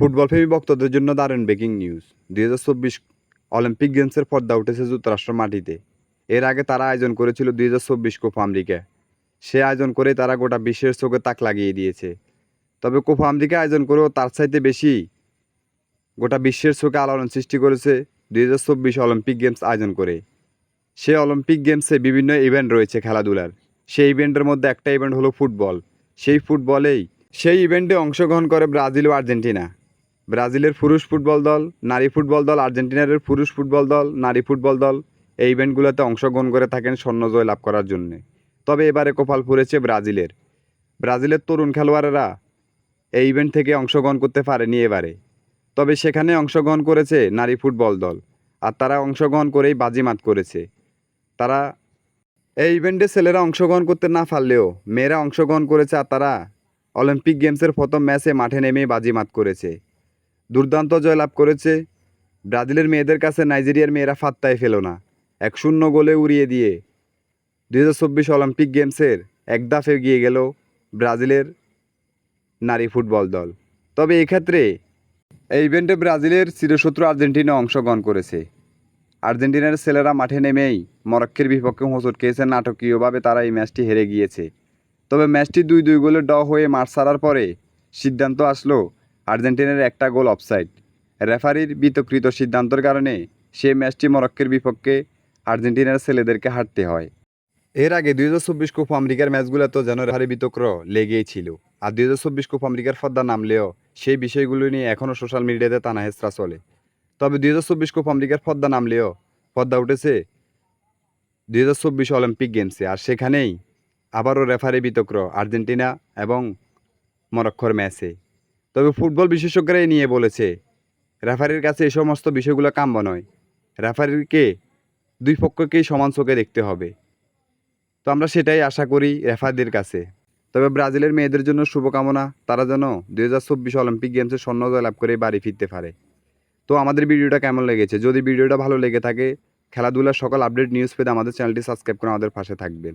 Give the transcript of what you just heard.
Football প্রেমী ভক্তদের জন্য দারুণ ব্রেকিং নিউজ দুই হাজার চব্বিশ অলিম্পিক গেমসের পর্দা উঠেছে যুক্তরাষ্ট্র মাটিতে। এর আগে তারা আয়োজন করেছিল দুই হাজার চব্বিশ কোপা আমেরিকা। সে আয়োজন করে তারা গোটা বিশ্বের চোখে তাক লাগিয়ে দিয়েছে। তবে কোপা আমেরিকা আয়োজন করেও তার চাইতে বেশি গোটা বিশ্বের চোখে আলোড়ন সৃষ্টি করেছে দুই হাজার চব্বিশ অলিম্পিক গেমস আয়োজন করে। সে অলিম্পিক গেমসে বিভিন্ন ইভেন্ট রয়েছে খেলাধুলার। সেই ইভেন্টের মধ্যে একটা ইভেন্ট হলো ফুটবল। সেই ফুটবলেই সেই ইভেন্টে অংশগ্রহণ করে ব্রাজিল ও আর্জেন্টিনা। ব্রাজিলের পুরুষ ফুটবল দল, নারী ফুটবল দল, আর্জেন্টিনার পুরুষ ফুটবল দল, নারী ফুটবল দল এই ইভেন্টগুলোতে অংশগ্রহণ করে থাকেন স্বর্ণ জয় লাভ করার জন্যে। তবে এবারে কপাল ফুরেছে ব্রাজিলের। ব্রাজিলের তরুণ খেলোয়াড়েরা এই ইভেন্ট থেকে অংশগ্রহণ করতে পারেনি এবারে। তবে সেখানে অংশগ্রহণ করেছে নারী ফুটবল দল, আর তারা অংশগ্রহণ করেই বাজিমাত করেছে। তারা এই ইভেন্টে ছেলেরা অংশগ্রহণ করতে না পারলেও মেয়েরা অংশগ্রহণ করেছে, আর তারা অলিম্পিক গেমসের প্রথম ম্যাচে মাঠে নেমেই বাজিমাত করেছে। দুর্দান্ত জয়লাভ করেছে। ব্রাজিলের মেয়েদের কাছে নাইজেরিয়ার মেয়েরা ফাত্তায় ফেল না। এক শূন্য গোলে উড়িয়ে দিয়ে দুই হাজার চব্বিশ অলিম্পিক গেমসের এক দাফ এগিয়ে গেল ব্রাজিলের নারী ফুটবল দল। তবে এক্ষেত্রে এই ইভেন্টে ব্রাজিলের চিরশত্রু আর্জেন্টিনা অংশগ্রহণ করেছে। আর্জেন্টিনার ছেলেরা মাঠে নেমেই মরক্কের বিপক্ষে হোঁচট খেয়েছে। নাটকীয়ভাবে তারা এই ম্যাচটি হেরে গিয়েছে। তবে ম্যাচটি দুই দুই গোলে ড হয়ে মাঠ ছাড়ার পরে সিদ্ধান্ত আসলো আর্জেন্টিনার একটা গোল অফসাইড রেফারির বিতকৃত সিদ্ধান্তের কারণে সে ম্যাচটি মরক্কের বিপক্ষে আর্জেন্টিনার ছেলেদেরকে হারতে হয়। এর আগে দুই হাজার চব্বিশ কোপ আমেরিকার ম্যাচগুলো তো যেন রেফারি বিতক্র লেগেই ছিল। আর দুই হাজার চব্বিশ কোপ আমেরিকার ফদ্দা নামলেও সেই বিষয়গুলো নিয়ে এখনও সোশ্যাল মিডিয়াতে হেঁচড়া চলে। তবে দুই হাজার চব্বিশ কোপ আমেরিকার পদ্মা নামলেও পদ্মা উঠেছে দুই হাজার চব্বিশ অলিম্পিক গেমসে। আর সেখানেই আবারও রেফারি বিতক্র আর্জেন্টিনা এবং মরক্কোর ম্যাচে। তবে ফুটবল বিশেষজ্ঞরা এই নিয়ে বলেছে, রেফারির কাছে এই সমস্ত বিষয়গুলো কাম্য নয়। রেফারিকে, দুই পক্ষকেই সমান চোখে দেখতে হবে। তো আমরা সেটাই আশা করি রেফারিদের কাছে। তবে ব্রাজিলের মেয়েদের জন্য শুভকামনা, তারা যেন দুই হাজার চব্বিশ অলিম্পিক গেমসে স্বর্ণ জয়লাভ করে বাড়ি ফিরতে পারে। তো আমাদের ভিডিওটা কেমন লেগেছে? যদি ভিডিওটা ভালো লেগে থাকে, খেলাধুলার সকল আপডেট নিউজ পেতে আমাদের চ্যানেলটি সাবস্ক্রাইব করে আমাদের পাশে থাকবেন।